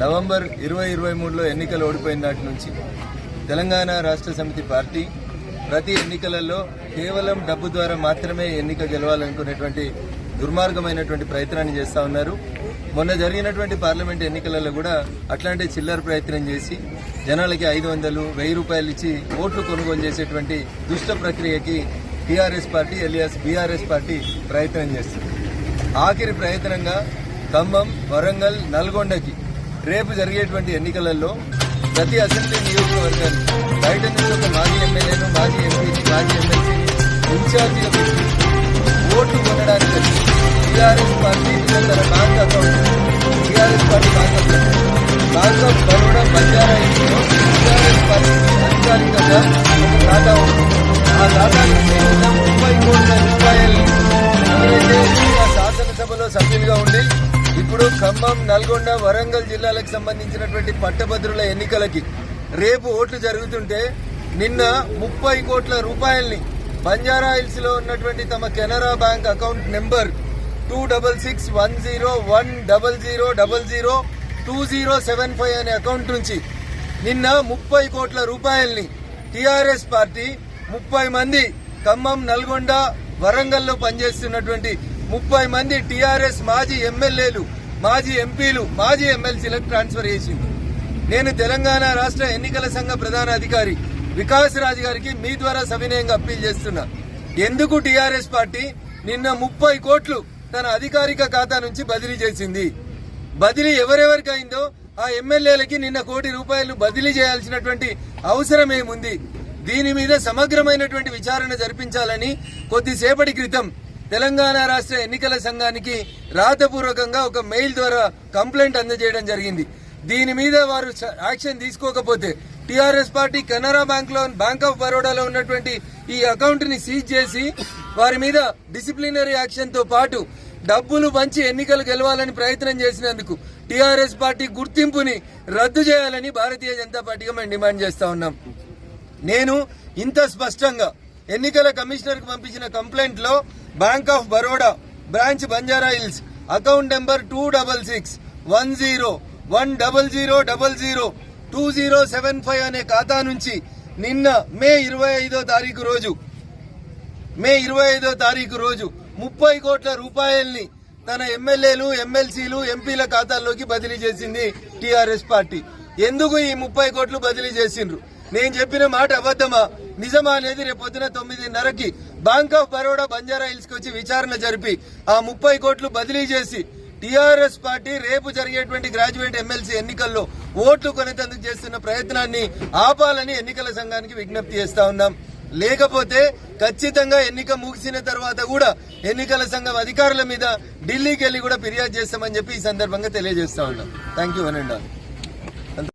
November ఇరవై ఇరవై మూడులో ఎన్నికలు ఓడిపోయిన నాటి నుంచి తెలంగాణ రాష్ట్ర సమితి పార్టీ ప్రతి ఎన్నికలలో కేవలం డబ్బు ద్వారా మాత్రమే ఎన్నిక గెలవాలనుకునేటువంటి దుర్మార్గమైనటువంటి ప్రయత్నాన్ని చేస్తా ఉన్నారు. మొన్న జరిగినటువంటి పార్లమెంట్ ఎన్నికలలో కూడా అట్లాంటి చిల్లర ప్రయత్నం చేసి జనాలకి ఐదు వందలు వెయ్యి రూపాయలు ఇచ్చి ఓట్లు కొనుగోలు చేసేటువంటి దుష్ట ప్రక్రియకి TRS party alias BRS party ప్రయత్నం చేస్తుంది. ఆఖరి ప్రయత్నంగా ఖమ్మం వరంగల్ నల్గొండకి రేపు జరిగేటువంటి ఎన్నికలలో ప్రతి అసెంబ్లీ నియోజకవర్గాన్ని బయట నుంచి ఒక మాజీ ఎమ్మెల్యేను మాజీ ఎంపీని మాజీ ఎమ్మెల్సీని ఇన్ఛార్జిగా పెట్టి ఖమ్మం నల్గొండ వరంగల్ జిల్లాలకు సంబంధించినటువంటి పట్టభద్రుల ఎన్నికలకి రేపు ఓట్లు జరుగుతుంటే నిన్న ముప్పై కోట్ల రూపాయల్ని బంజారా హిల్స్లో ఉన్నటువంటి తమ Canara bank account number two double six one zero one double zero double zero two zero seven five అనే అకౌంట్ నుంచి నిన్న ముప్పై కోట్ల రూపాయల్ని టీఆర్ఎస్ పార్టీ ముప్పై మంది ఖమ్మం నల్గొండ వరంగల్లో పనిచేస్తున్నటువంటి ముప్పై మంది టీఆర్ఎస్ మాజీ ఎమ్మెల్యేలు మాజీ ఎంపీలు మాజీ ఎమ్మెల్సీలకు ట్రాన్స్ఫర్ చేసింది నేను తెలంగాణ రాష్ట్ర ఎన్నికల సంఘ ప్రధాన అధికారి వికాస్ రాజ్ గారికి మీ ద్వారా సవినయంగా అప్పీల్ చేస్తున్నా. ఎందుకు టీఆర్ఎస్ పార్టీ నిన్న ముప్పై కోట్లు తన అధికారిక ఖాతా నుంచి బదిలీ చేసింది? బదిలీ ఎవరెవరికి అయిందో ఆ ఎమ్మెల్యేలకి నిన్న కోటి రూపాయలు బదిలీ చేయాల్సినటువంటి అవసరం ఏముంది? దీని మీద సమగ్రమైనటువంటి విచారణ జరిపించాలని కొద్దిసేపటి క్రితం తెలంగాణ రాష్ట్ర ఎన్నికల సంఘానికి రాతపూర్వకంగా ఒక మెయిల్ ద్వారా కంప్లైంట్ అందజేయడం జరిగింది. దీని మీద వారు యాక్షన్ తీసుకోకపోతే టిఆర్ఎస్ పార్టీ కెనరా బ్యాంక్లో బ్యాంక్ ఆఫ్ బరోడాలో ఉన్నటువంటి ఈ అకౌంట్ని సీజ్ చేసి వారి మీద డిసిప్లినరీ యాక్షన్తో పాటు డబ్బులు పంచి ఎన్నికలు గెలవాలని ప్రయత్నం చేసినందుకు టిఆర్ఎస్ పార్టీ గుర్తింపుని రద్దు చేయాలని భారతీయ జనతా పార్టీగా మేము డిమాండ్ చేస్తా ఉన్నాం. నేను ఇంత స్పష్టంగా ఎన్నికల కమిషనర్కు పంపించిన కంప్లైంట్లో bank of Baroda branch Banjara Hills account number two double six one zero one double zero double zero two zero seven five అనే ఖాతా నుంచి నిన్న మే ఇరవై ఐదో తారీఖు రోజు మే ఇరవై ఐదో తారీఖు రోజు ముప్పై కోట్ల రూపాయల్ని తన ఎమ్మెల్యేలు ఎమ్మెల్సీలు ఎంపీల ఖాతాల్లోకి బదిలీ చేసింది టీఆర్ఎస్ పార్టీ. ఎందుకు ఈ ముప్పై కోట్లు బదిలీ చేసిండ్రు? నేను చెప్పిన మాట అబద్ధమా? నిజమా అనేది రేపొద్దున తొమ్మిదిన్నరకి బ్యాంక్ ఆఫ్ బరోడా బంజారా హిల్స్కి వచ్చి విచారణ జరిపి ఆ ముప్పై కోట్లు బదిలీ చేసి టిఆర్ఎస్ పార్టీ రేపు జరిగేటువంటి గ్రాడ్యుయేట్ ఎమ్మెల్సీ ఎన్నికల్లో ఓట్లు కొనేటందుకు చేస్తున్న ప్రయత్నాన్ని ఆపాలని ఎన్నికల సంఘానికి విజ్ఞప్తి చేస్తా ఉన్నాం. లేకపోతే ఖచ్చితంగా ఎన్నిక ముగిసిన తర్వాత కూడా ఎన్నికల సంఘం అధికారుల మీద ఢిల్లీకి వెళ్ళి కూడా ఫిర్యాదు చేస్తామని చెప్పి ఈ సందర్భంగా తెలియజేస్తా ఉన్నాం. థ్యాంక్ యూ అనండి